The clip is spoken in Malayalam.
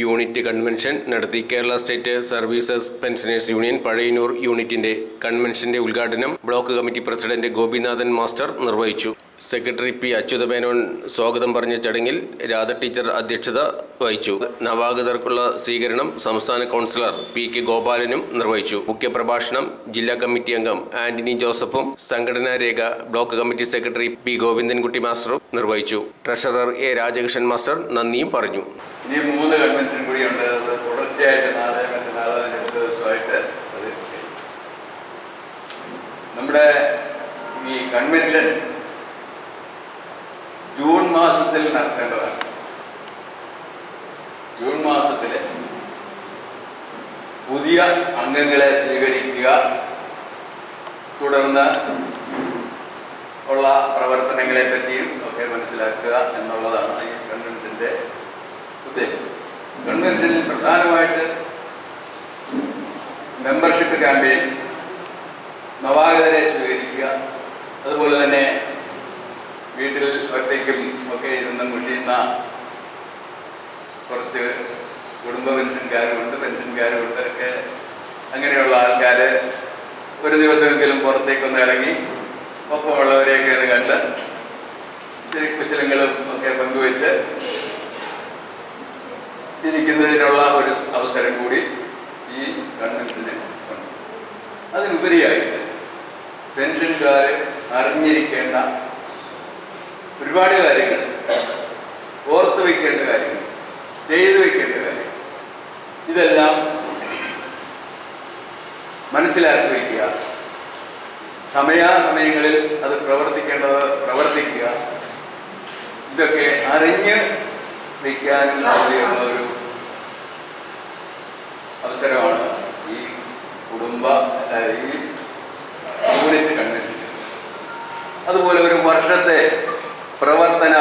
യൂണിറ്റ് കൺവെൻഷൻ നടത്തി Kerala state services pensioners union Pazhayannur യൂണിറ്റിന്റെ കൺവെൻഷന്റെ ഉദ്ഘാടനം block committee president Gopinathan master നിർവഹിച്ചു. സെക്രട്ടറി പി അച്യുതമേനോൻ സ്വാഗതം പറഞ്ഞ ചടങ്ങിൽ രാധ ടീച്ചർ അധ്യക്ഷത വഹിച്ചു. നവാഗതർക്കുള്ള സ്വീകരണം സംസ്ഥാന കൗൺസിലർ പി കെ ഗോപാലനും നിർവഹിച്ചു. മുഖ്യപ്രഭാഷണം ജില്ലാ കമ്മിറ്റി അംഗം ആന്റണി ജോസഫും സംഘടനാ രേഖ block committee secretary P Govindankutty മാസ്റ്ററും നിർവഹിച്ചു. ട്രഷറർ എ രാജകൃഷ്ണൻ മാസ്റ്റർ നന്ദിയും പറഞ്ഞു. ഇനി മൂന്ന് കൺവെൻഷൻ ഉണ്ട്. അത് തുടർച്ചയായിട്ട് നാളെ മറ്റന്നാളെ അതിന്റെ അടുത്ത ദിവസമായിട്ട് അത്. നമ്മുടെ ഈ കൺവെൻഷൻ ജൂൺ മാസത്തിൽ നടത്തേണ്ടതാണ്. ജൂൺ മാസത്തിൽ പുതിയ അംഗങ്ങളെ സ്വീകരിക്കുക. തുടർന്ന് ഉള്ള പ്രവർത്തനങ്ങളെ പറ്റിയും ഒക്കെ മനസ്സിലാക്കുക എന്നുള്ളതാണ്. ഉദ്ദേശം കൺവെൻഷനിൽ പ്രധാനമായിട്ട് മെമ്പർഷിപ്പ് ക്യാമ്പയിൻ നവാഗതരെ സ്വീകരിക്കുക. അതുപോലെ തന്നെ വീട്ടിൽ ഒറ്റയ്ക്കും ഒക്കെ ഇരുന്ന് മുഷിയുന്ന കുറച്ച് കുടുംബ പെൻഷൻകാരുമുണ്ട് പെൻഷൻകാരുമുണ്ട് ഒക്കെ അങ്ങനെയുള്ള ആൾക്കാർ ഒരു ദിവസമെങ്കിലും പുറത്തേക്കൊന്ന് ഇറങ്ങി ഒപ്പമുള്ളവരെയൊക്കെ ഒന്ന് കണ്ട് ഇത്തിരി കുശലങ്ങളും ഒക്കെ ഇരിക്കുന്നതിനുള്ള ഒരു അവസരം കൂടി ഈ ഉണ്ട്. അതിനുപരിയായിട്ട് പെൻഷൻകാർ അറിഞ്ഞിരിക്കേണ്ട ഒരുപാട് കാര്യങ്ങൾ ഓർത്തു വയ്ക്കേണ്ട കാര്യങ്ങൾ ചെയ്തു വയ്ക്കേണ്ട കാര്യങ്ങൾ ഇതെല്ലാം മനസ്സിലാക്കി വയ്ക്കുക സമയാസമയങ്ങളിൽ അത് പ്രവർത്തിക്കേണ്ടത് പ്രവർത്തിക്കുക. ഇതൊക്കെ അറിഞ്ഞ് വയ്ക്കാനും സാധ്യതയുള്ള ഒരു അവസരമാണ് ഈ കുടുംബ യൂണിറ്റ് കൺവെൻഷൻ അതുപോലെ ഒരു വർഷത്തെ പ്രവർത്തന